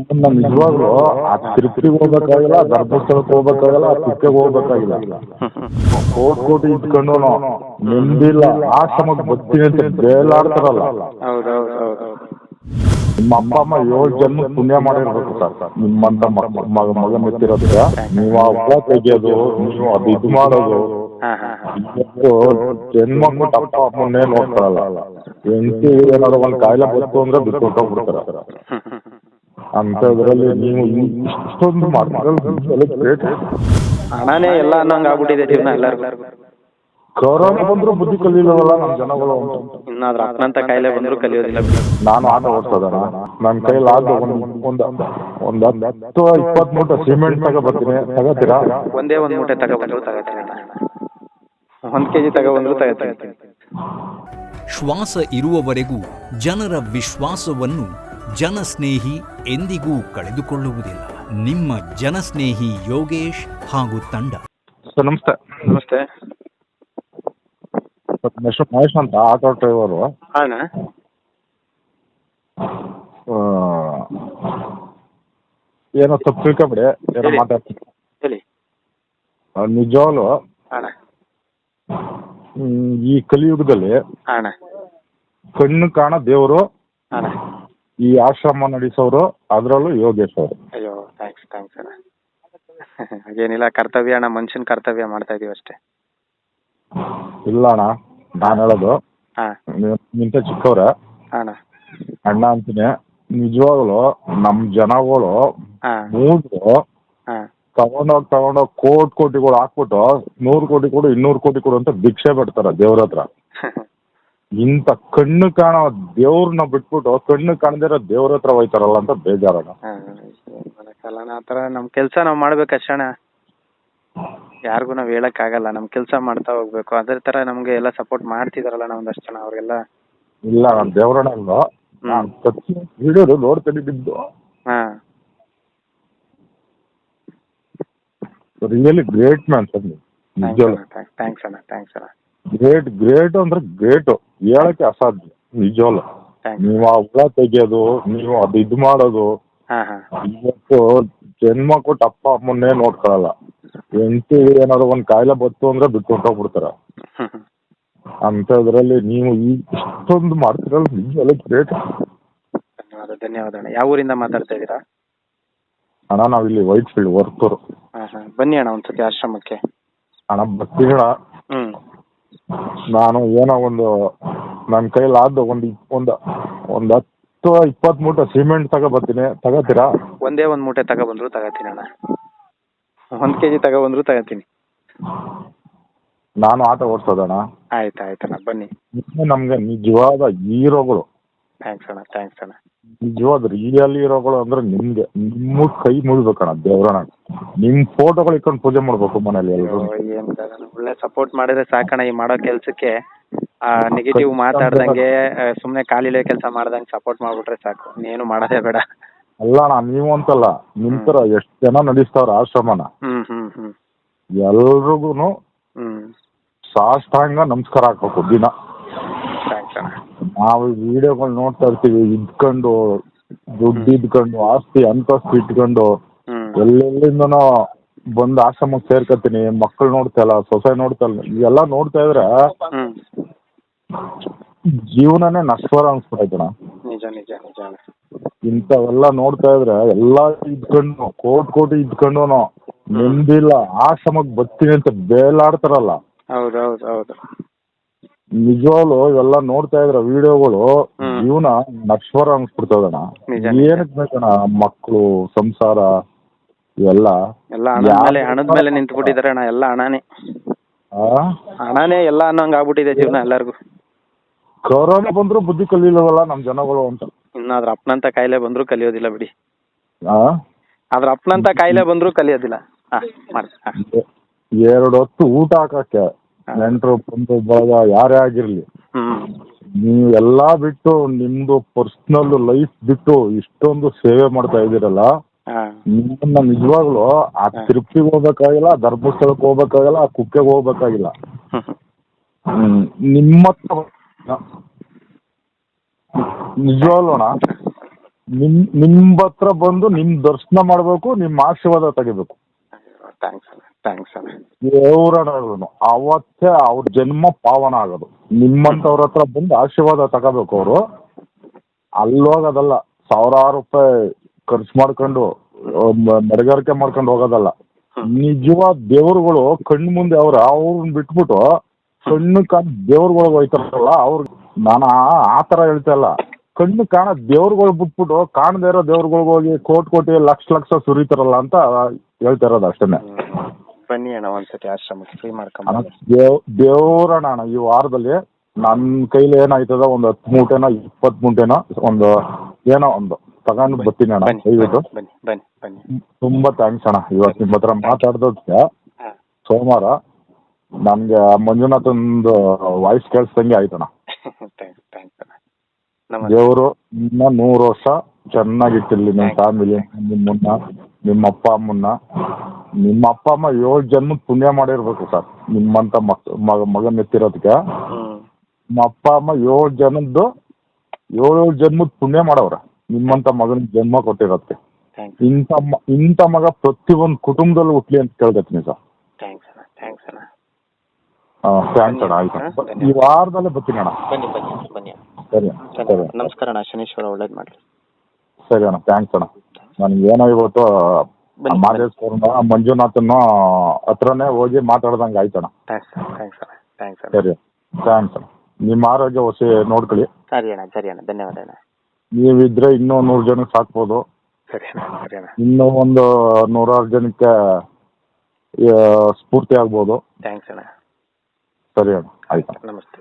ನಮ್ಮ ನಿಜವಾಗ್ಲೂ ಆ ತಿರುಪತಿಗೆ ಹೋಗ್ಬೇಕಾಗಿಲ್ಲ, ಧರ್ಮಸ್ಥಳಕ್ಕೆ ಹೋಗ್ಬೇಕಾಗಿಲ್ಲ ಕುಕ್ಕೆಗೆ ಹೋಗ್ಬೇಕಾಗಿಲ್ಲ. ಕೋಟ್ ಕೋಟಿ ಇಟ್ಕೊಂಡು ನೆಮ್ಮದಿಲ್ಲ, ಆಶ್ರಮಕ್ಕೆ ಬರ್ತೀನಿ ಅಂತ ಬೇಲಾಡ್ತಾರಲ್ಲ. ನಿಮ್ಮ ಅಪ್ಪ ಅಮ್ಮ ಏಳು ಜನ್ಮ ಪುಣ್ಯ ಮಾಡಿರ್ಬೇಕು ಸರ್. ನಿಮ್ಮಂತ ಮಗ ಮಗ ಮೆತ್ತಿರೋದ್ರ ನೀವು ಆ ಹಬ್ಬ ತೆಗಿಯೋದು, ನೀವು ಅದು ಇದು ಮಾಡೋದು. ಹಾಂ ಹಾಂ ಹಾಂ ಇವತ್ತು ಜನ್ಮ ಅಪ್ಪ ಅಮ್ಮನ್ನೇ ನೋಡ್ತಾರಲ್ಲ ಹೆಂಡತಿ ಏನಾದ್ರು ಒಂದ್ ಕಾಯಿಲೆ ಬಂತು ಅಂದ್ರೆ ಬಿಟ್ಟು ಹೊಟ್ಟೋಗ್ಬಿಡ್ತಾರ ಅಂಥದ್ರಲ್ಲಿ ನೀವು ಇಷ್ಟೊಂದು ಮಾಡ್ತಾರೆ ಹಣನೇ ಎಲ್ಲ ಅನ್ನೋಂಗೆ ಆಗ್ಬಿಟ್ಟಿದೆ ಜೀವನ ಎಲ್ಲರಿಗೂ. ಕೊರೋನಾ ಬಂದ್ರು ಬುದ್ಧಿ ಕಲಿಲ್ಲವಲ್ಲ ನಮ್ಮ ಜನಗಳು ಇನ್ನಾದ್ರೂ ಅಪ್ಪನಂತ ಕಾಯಿಲೆ ಬಂದ್ರು ಕಲಿಯೋದಿಲ್ಲ. ನಾನು ಆಟ ಓಡಿಸೋದಣ ನನ್ನ ಕೈಲಿ ಆದ ಒಂದು ಒಂದು ಒಂದು ಹತ್ತು ಇಪ್ಪತ್ ಮೂಟೆ ಸಿಮೆಂಟ್ ತಗೊಬರ್ತೀನಿ ತಗೋತೀರಾ? ಒಂದೇ ಒಂದು ಮೂಟೆ ತಗೊಬಂದ್ರು ತಗೋತೀನಿ ಒಂದ್ ಕೆಜಿ ತಗೊಬಂದ್ರು ತಗೋತೀನಿ. ಶ್ವಾಸ ಇರುವವರೆಗೂ ಜನರ ವಿಶ್ವಾಸವನ್ನು ಜನಸ್ನೇಹಿ ಎಂದಿಗೂ ಕಳೆದುಕೊಳ್ಳುವುದಿಲ್ಲ. ನಿಮ್ಮ ಜನಸ್ನೇಹಿ ಯೋಗೇಶ್ ಹಾಗೂ ತಂಡ. ಸರ್ ನಮಸ್ತೆ. ನಮಸ್ತೆ. ಹೆಸರು ಮಹೇಶ್ ಅಂತ ಆಟೋ ಡ್ರೈವರು. ಹಾಂ ಏನೋ ತಪ್ಪು ತಿಳ್ಕೊಬಿಡಿ ಏನೋ. ಮಾತಾಡ್ತೀನಿ. ಹೇಳಿ. ನಿಜವಾಗ್ಲೂ ಅಣ್ಣ. ಈ ಕಲಿಯುಗದಲ್ಲಿ ಅಣ್ಣ. ಕಣ್ಣು ಕಾಣ ದೇವರು. ಅಣ್ಣ. ಈ ಆಶ್ರಮ ನಡೆಸೋರು ಅದರಲ್ಲೂ ಯೋಗೇಶ್ ಅವರು. ಅಯ್ಯೋ ಥ್ಯಾಂಕ್ಸ್ ಥ್ಯಾಂಕ್ಸ್ ಅಣ್ಣ. ಏನಿಲ್ಲ ಕರ್ತವ್ಯ ಅಣ್ಣ ಮನುಷ್ಯನ ಕರ್ತವ್ಯ ಮಾಡ್ತಾ ಇದೀವಿ ಅಷ್ಟೇ. ಇಲ್ಲ ಅಣ್ಣ ನಾನು ಹೇಳೋದು. ಹಾಂ. ನಿಂತ ಚಿಕ್ಕವ್ರ. ಅಣ್ಣ. ಅಣ್ಣ ಅಂತೀನಿ ನಿಜವಾಗ್ಲು ನಮ್ಮ ಜನಗಳು ಹಾಂ. ತಗೊಂಡೋಗಿ ತಗೊಂಡೋಗಿ ಕೋಟಿ ಕೋಟಿಗಳು ಹಾಕ್ಬಿಟ್ಟು ನೂರು ಕೋಟಿ ಕೊಡು ಇನ್ನೂರು ಕೋಟಿ ಕೊಡು ಅಂತ ಭಿಕ್ಷೆ ಬಿಡ್ತಾರ ದೇವ್ರ ಹತ್ರ. ಇಂಥ ಕಣ್ಣು ಕಾಣೋ ದೇವ್ರನ್ನ ಬಿಟ್ಬಿಟ್ಟು ಕಣ್ಣು ಕಾಣದಿರೋ ದೇವ್ರ ಹತ್ರ ಹೋಯ್ತಾರಲ್ಲ ಅಂತ ಬೇಜಾರಣ ಮಾಡಕ್ಕಲ್ಲ ಆ ಥರ ನಮ್ಮ ಕೆಲಸ ನಾವು ಮಾಡ್ಬೇಕಷ್ಟೇ ಅಣ್ಣ ಯಾರಿಗೂ ನಾವು ಹೇಳಕ್ಕಾಗಲ್ಲ ನಮ್ಮ ಕೆಲಸ ಮಾಡ್ತಾ ಹೋಗ್ಬೇಕು. ಅದೇ ಥರ ನಮಗೆ ಎಲ್ಲ ಸಪೋರ್ಟ್ ಮಾಡ್ತಿದಾರಲ್ಲ ನಾವು ಒಂದಷ್ಟು ಜನ ಅವ್ರಿಗೆಲ್ಲ. ಇಲ್ಲ ನಾನು ದೇವ್ರಣ್ಣ ಅಲ್ಲ. ನಾನು ಪ್ರತಿ ವಿಡಿಯೋದು ನೋಡ್ತೀನಿ ಬಿದ್ದು ಹಾಂ. ರಿಯಲಿ ಗ್ರೇಟ್ ಮ್ಯಾನ್ ಸರ್ ನೀವು. ಥ್ಯಾಂಕ್ಸ್ ಅಣ್ಣ ಥ್ಯಾಂಕ್ಸ್ ಅಣ್ಣ ಗ್ರೇಟ್ ಗ್ರೇಟ್ ಅಂದ್ರೆ ಗ್ರೇಟ್ ಹೇಳಕ್ಕೆ ಅಸಾಧ್ಯ ನಿಜವಲ್ಲ ನೀವು ಆ ಹುಳ ತೆಗಿಯೋದು ನೀವು ಅದು ಇದು ಮಾಡೋದು ಹಾಂ ಹಾಂ. ಇವತ್ತು ಜನ್ಮ ಕೊಟ್ಟು ಅಪ್ಪ ಅಮ್ಮನ್ನೇ ನೋಡ್ಕೊಳಲ್ಲ. ಹೆಂಡತಿ ಏನಾದ್ರು ಒಂದ್ ಕಾಯಿಲೆ ಬತ್ತು ಅಂದ್ರೆ ಬಿಟ್ಟು ಹೊಂಟೋಗ್ಬಿಡ್ತಾರ ಅಂತದ್ರಲ್ಲಿ ನೀವು ಈ ಇಷ್ಟೊಂದು ಮಾಡ್ತಿರಲ್ಲ ನಿಜವಲ್ಲ ಗ್ರೇಟ್. ಧನ್ಯವಾದ ಧನ್ಯವಾದ ಅಣ್ಣ. ಯಾವ ಊರಿಂದ ಮಾತಾಡ್ತಾ ಇದ್ದೀರಾ? ಅಣ್ಣ ನಾವಿಲ್ಲಿ ವೈಟ್ ಫೀಲ್ಡ್ ವರ್ತೂರು. ಹಾಂ ಹಾಂ. ಬನ್ನಿ ಅಣ್ಣ ಒಂದ್ಸತಿ ಆಶ್ರಮಕ್ಕೆ. ಅಣ್ಣ ಬರ್ತೀನಿ ಅಣ್ಣ. ಹ್ಞೂ ನಾನು ಏನೋ ಒಂದು ನನ್ನ ಕೈಲಿ ಆದ ಒಂದು ಒಂದು ಒಂದು ಹತ್ತು ಇಪ್ಪತ್ತು ಮೂಟೆ ಸಿಮೆಂಟ್ ತಗೊಬರ್ತೀನಿ ತಗೋತೀರಾ? ಒಂದೇ ಒಂದು ಮೂಟೆ ತಗೊಬಂದ್ರು ತಗೋತೀನಿ ಅಣ್ಣ. ಒಂದು ಕೆ ಜಿ ತಗೊಬಂದ್ರು ತಗೋತೀನಿ. ನಾನು ಆಟೋ ಓಡಿಸೋದಣ್ಣ. ಆಯ್ತು ಆಯ್ತಣ್ಣ ಬನ್ನಿ. ನಮಗೆ ನಿಜವಾದ ಹೀರೋಗಳು. ಥ್ಯಾಂಕ್ಸ್ ಅಣ್ಣ ಥ್ಯಾಂಕ್ಸ್ ಅಣ್ಣ. ನಿಜವಾದ ರಿಯಲ್ ಹೀರೋಗಳು ಅಂದ್ರೆ ನಿಮ್ಗೆ ನಿಮ್ಮ ಕೈ ಮುಳ್ಬೇಕಣ್ಣ ದೇವ್ರಣ ನಿಮ್ ಫೋಟೋಗಳು ಇಟ್ಕೊಂಡು ಪೂಜೆ ಮಾಡ್ಬೇಕು ಮನೇಲಿ ಎಲ್ಲರೂ ಏನು ಒಳ್ಳೆ ಸಪೋರ್ಟ್ ಮಾಡಿದ್ರೆ ಸಾಕಣ ಈ ಮಾಡೋ ಕೆಲಸಕ್ಕೆ. ನೆಗೆಟಿವ್ ಮಾತಾಡ್ದಂಗೆ ಸುಮ್ಮನೆ ಕಾಲಿಲೆ ಕೆಲಸ ಮಾಡ್ದಂಗೆ ಸಪೋರ್ಟ್ ಮಾಡ್ಬಿಟ್ರೆ ಸಾಕು. ನೀನು ಮಾಡೋದೇ ಬೇಡ. ಅಲ್ಲ ಅಣ್ಣ ನೀವು ಅಂತಲ್ಲ ನಿಮ್ ತರ ಎಷ್ಟು ಜನ ನಡೆಸ್ತಾವ್ರ ಆಶ್ರಮನ? ಹ್ಞೂ ಎಲ್ರಿಗೂ ಸಾಷ್ಟಾಂಗ ನಮಸ್ಕಾರ ಹಾಕ್ಬೇಕು ದಿನ. ಥ್ಯಾಂಕ್ಸ್ ಅಣ್ಣ ನಾವು ವಿಡಿಯೋಗಳು ನೋಡ್ತಾ ಇರ್ತೀವಿ ಇದ್ಕೊಂಡು ದುಡ್ಡು ಇದ್ಕೊಂಡು ಆಸ್ತಿ ಅಂತಸ್ತು ಇಟ್ಕೊಂಡು ಹ್ಞೂ ಎಲ್ಲೆಲ್ಲಿಂದನೋ ಬಂದು ಆಶ್ರಮಕ್ಕೆ ಸೇರ್ಕೊತೀನಿ ಮಕ್ಕಳು ನೋಡ್ತಾ ಇಲ್ಲ ಸೊಸೆ ನೋಡ್ತಾ ಇಲ್ಲ ಇವೆಲ್ಲ ನೋಡ್ತಾ ಇದ್ರೆ ಜೀವನನೇ ನಶ್ವರ ಅನ್ಸ್ಬಿಟ್ಟೈತಣ ನಿಜ ನಿಜ ನಿಜ ಅಣ್ಣ ಇಂಥವೆಲ್ಲ ನೋಡ್ತಾ ಇದ್ರೆ ಎಲ್ಲ ಇದ್ಕೊಂಡು ಕೋಟಿ ಕೋಟಿ ಇದ್ಕೊಂಡು ನೆಮ್ಮದಿಲ್ಲ ಆಶ್ರಮಕ್ಕೆ ಬರ್ತೀನಿ ಅಂತ ಬೇಲಾಡ್ತಾರಲ್ಲ. ಹೌದು ಹೌದು ಹೌದು. ನಿಜವಾಗ್ಲು ಇವೆಲ್ಲ ನೋಡ್ತಾ ಇದ್ರ ವಿಡಿಯೋಗಳು. ಜೀವನ ನಶ್ವರ ಅಣ್ಣ ನಿಜ, ನಿಜ. ಏನಕ್ಕೆ ಬೇಕಣ್ಣ ಮಕ್ಕಳು ಸಂಸಾರ ಇವೆಲ್ಲ? ಎಲ್ಲ ಹಣದ ಮೇಲೆ ಹಣದ ಮೇಲೆ ನಿಂತ್ಬಿಟ್ಟಿದ್ದಾರೆ ಅಣ್ಣ ಎಲ್ಲ ಹಣನೇ. ಆ? ಹಣನೇ ಎಲ್ಲ ಅನ್ನೋಂಗೆ ಆಗ್ಬಿಟ್ಟಿದೆ ಜೀವನ ಎಲ್ಲರಿಗೂ. ಕೊರೋನಾ ಬಂದ್ರು ಬುದ್ಧಿ ಕಲಿಲ್ಲವಲ್ಲ ನಮ್ ಜನಗಳು ಅಂತ. ಇನ್ನಾದ್ರ ಅಪ್ಪನಂತ ಕಾಯಿಲೆ ಬಂದ್ರು ಕಲಿಯೋದಿಲ್ಲ ಬಿಡಿ. ಆ? ಆದ್ರ ಅಪ್ಪನಂತ ಕಾಯಿಲೆ ಬಂದ್ರು ಕಲಿಯೋದಿಲ್ಲ. ಹಾ ಮಾಡಿ ಎರಡು ಹೊತ್ತು ಊಟ ಹಾಕಕ್ಕೆ. ನೆಂಟರು ಬಂಧು ಬಳಗ ಯಾರೇ ಆಗಿರ್ಲಿ. ನೀವು ಎಲ್ಲಾ ಬಿಟ್ಟು ನಿಮ್ದು ಪರ್ಸನಲ್ ಲೈಫ್ ಬಿಟ್ಟು ಇಷ್ಟೊಂದು ಸೇವೆ ಮಾಡ್ತಾ ಇದ್ದೀರಲ್ಲ ಹಾಂ. ನಿಮ್ಮನ್ನ ನಿಜವಾಗ್ಲು ಆ ತಿರುಪ್ತಿಗೆ ಹೋಗ್ಬೇಕಾಗಿಲ್ಲ ಧರ್ಮಸ್ಥಳಕ್ಕೆ ಹೋಗ್ಬೇಕಾಗಿಲ್ಲ ಆ ಕುಕ್ಕೆಗೆ ಹೋಗ್ಬೇಕಾಗಿಲ್ಲ. ಹ್ಮ್. ನಿಮ್ಮ ಹತ್ರ ನಿಜವಾಗ್ಲು ಅಣ್ಣ ನಿಮ್ ನಿಮ್ಮ ಹತ್ರ ಬಂದು ನಿಮ್ ದರ್ಶನ ಮಾಡ್ಬೇಕು ನಿಮ್ ಆಶೀರ್ವಾದ ತೆಗಿಬೇಕು. ಥ್ಯಾಂಕ್ಸ್ ಅಣ್ಣ. ಥ್ಯಾಂಕ್ಸ್ ದೇವ್ರನು ಅವತ್ತೇ ಅವ್ರ ಜನ್ಮ ಪಾವನ ಆಗೋದು. ನಿಮ್ಮಂತವ್ರ ಹತ್ರ ಬಂದು ಆಶೀರ್ವಾದ ತಗೋಬೇಕು ಅವರು. ಅಲ್ಲೋಗೋದಲ್ಲ ಸಾವಿರಾರು ರೂಪಾಯಿ ಖರ್ಚು ಮಾಡ್ಕೊಂಡು ಮಡಗಾರಿಕೆ ಮಾಡ್ಕೊಂಡು ಹೋಗೋದಲ್ಲ. ನಿಜವಾದ ದೇವರುಗಳು ಕಣ್ಣು ಮುಂದೆ ಅವ್ರ, ಅವ್ರನ್ನ ಬಿಟ್ಬಿಟ್ಟು ಕಣ್ಣು ಕಾಣ ದೇವ್ರುಗಳಿಗೆ ಹೋಯ್ತಾರಲ್ಲ ಅವ್ರ ನಾನು ಆ- ಥರ ಹೇಳ್ತಾ ಇಲ್ಲ ಕಣ್ಣು ಕಾಣ ದೇವ್ರುಗಳು ಬಿಟ್ಬಿಟ್ಟು ಕಾಣದೇ ಇರೋ ದೇವ್ರುಗಳಿಗೆ ಹೋಗಿ ಕೋಟಿ ಕೋಟಿ ಲಕ್ಷ ಲಕ್ಷ ಸುರಿತಾರಲ್ಲ ಅಂತ ಹೇಳ್ತಾ ಇರೋದು ಅಷ್ಟೇ ಬನ್ನಿ ಅಣ್ಣ ಒಂದ್ಸತಿ ಆಶ್ರಮಕ್ಕೆ ಫ್ರೀ ಅಣ್ಣ, ದೇವ್ ದೇವ್ರಣ ಅಣ್ಣ ಈ ವಾರದಲ್ಲಿ ನನ್ನ ಕೈಲಿ ಏನಾಯ್ತದ ಒಂದು ಹತ್ತು ಮೂಟೆನೋ ಇಪ್ಪತ್ತು ಮೂಟೆನೋ ಒಂದು ಏನೋ ಒಂದು ತಗೊಂಡು ಬರ್ತೀನಿ ಅಣ್ಣ ಬನ್ನಿ ದಯವಿಟ್ಟು. ಬನ್ನಿ ಬನ್ನಿ ಬನ್ನಿ ತುಂಬಾ ಥ್ಯಾಂಕ್ಸ್ ಅಣ್ಣ ಇವತ್ತು ನಿಮ್ಮ ಹತ್ರ ಮಾತಾಡ್ದೆ ಹಾಂ. ಸೋಮವಾರ ನನಗೆ ಮಂಜುನಾಥಂದು ವಾಯ್ಸ್ ಕೇಳಿಸ್ದಂಗೆ ಆಯ್ತಣ್ಣ. ಥ್ಯಾಂಕ್ಸ್ ಥ್ಯಾಂಕ್ಸ್ ಅಣ್ಣ. ನಮಸ್ತೆ. ದೇವರು ಇನ್ನ ನೂರು ವರ್ಷ ಚೆನ್ನಾಗಿಟ್ಟಿರ್ಲಿ ನಿಮ್ಮ ಫ್ಯಾಮಿಲಿ ನಿಮ್ಮನ್ನ ನಿಮ್ಮ ಅಪ್ಪ ಅಮ್ಮನ್ನ ನಿಮ್ಮ ಅಪ್ಪ ಅಮ್ಮ ಏಳು ಜನ್ಮ ಪುಣ್ಯ ಮಾಡಿರ್ಬೇಕು ಸರ್. ನಿಮ್ಮಂತ ಮಗ ಮಗನ ಎತ್ತಿರೋದಕ್ಕೆ. ನಿಮ್ಮ ಅಪ್ಪ ಅಮ್ಮ ಏಳು ಜನದ್ದು ಏಳು ಜನ್ಮದ ಪುಣ್ಯ ಮಾಡವ್ರೆ. ನಿಮ್ಮಂತ ಮಗನ ಜನ್ಮ ಕೊಟ್ಟಿರೋದಕ್ಕೆ. ಇಂಥ ಮಗ ಇಂಥ ಮಗ ಪ್ರತಿಯೊಂದು ಕುಟುಂಬದಲ್ಲಿ ಹುಟ್ಲಿ ಅಂತ ಕೇಳ್ಕೊತೀನಿ ಸರ್. ಥ್ಯಾಂಕ್ಸ್ ಅಣ್ಣ ಥ್ಯಾಂಕ್ಸ್ ಆಯ್ತು. ಈ ವಾರದಲ್ಲೇ ಬರ್ತೀನಿ ಅಣ್ಣ. ಬನ್ನಿ ಬನ್ನಿ ಬನ್ನಿ. ಸರಿ ಸರಿ ನಮಸ್ಕಾರ ಅಣ್ಣ ಶನೀಶ್ವರ ಒಳ್ಳೇದು ಮಾಡಲಿ. ಸರಿ ಅಣ್ಣ ಥ್ಯಾಂಕ್ಸ್ ಅಣ್ಣ. ನನಗೆ ಏನೋ ಇವತ್ತು ಬನ್ನಿ. ಮಾದೇಶ್ವರನ ಮಂಜುನಾಥನ ಹತ್ರನೇ ಹೋಗಿ ಮಾತಾಡ್ದಂಗೆ ಆಯ್ತಣ್ಣ. ಥ್ಯಾಂಕ್ಸ್ ಥ್ಯಾಂಕ್ಸ್ ಅಣ್ಣ ಥ್ಯಾಂಕ್ಸ್ ಅಣ್ಣ ಸರಿ ಥ್ಯಾಂಕ್ಸ್ ಅಣ್ಣ ನಿಮ್ಮ ಆರೋಗ್ಯ ಹೊಸ ನೋಡ್ಕೊಳ್ಳಿ. ಸರಿ ಅಣ್ಣ ಸರಿ ಅಣ್ಣ ಧನ್ಯವಾದ ಅಣ್ಣ. ನೀವಿದ್ರೆ ಇನ್ನೂ ನೂರು ಜನಕ್ಕೆ ಸಾಕ್ಬೋದು. ಸರಿ ಅಣ್ಣ ಸರಿ ಅಣ್ಣ. ಇನ್ನೂ ಒಂದು ನೂರಾರು ಜನಕ್ಕೆ ಆ, ಸ್ಫೂರ್ತಿ ಆಗ್ಬೋದು. ಥ್ಯಾಂಕ್ಸ್ ಅಣ್ಣ. ಸರಿ ಅಣ್ಣ ಆಯ್ತು. ನಮಸ್ತೆ.